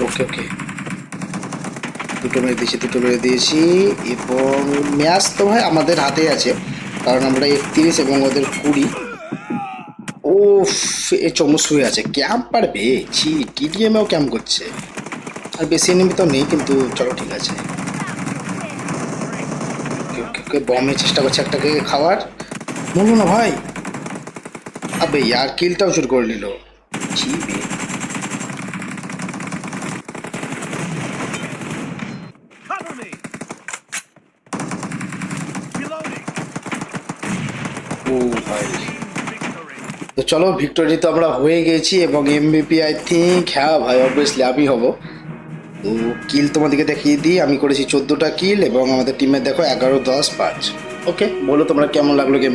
ওকে ওকে। দুটো মেরে দিয়েছি, দুটো মেরে দিয়েছি। এবং ম্যাচ তো ভাই আমাদের হাতেই আছে, কারণ আমরা একত্রিশ এবং ওদের কুড়ি। ও এ চমস হয়ে আছে। ক্যাম্প পারবে ছি টিডিএমও ক্যাম্প করছে। আর বেশি এনিমি তো নেই, কিন্তু চলো ঠিক আছে। বমের চেষ্টা করছে একটাকে খাওয়ার। বলো না ভাই। আবে, ইয়ার কিলটাও শুরু করে নিল। ছি Cover me! ভাই তো চলো ভিক্টোরি তো আমরা হয়ে গেছি এবং এমবিপি আই থিঙ্ক হ্যাঁ ভাই অবভিয়াসলি আমি হব। তো কিল তোমাদেরকে দেখিয়ে দিই। আমি করেছি চোদ্দোটা কিল এবং আমাদের টিমের দেখো এগারো দশ পাঁচ। ওকে বলো তোমরা কেমন লাগল গেম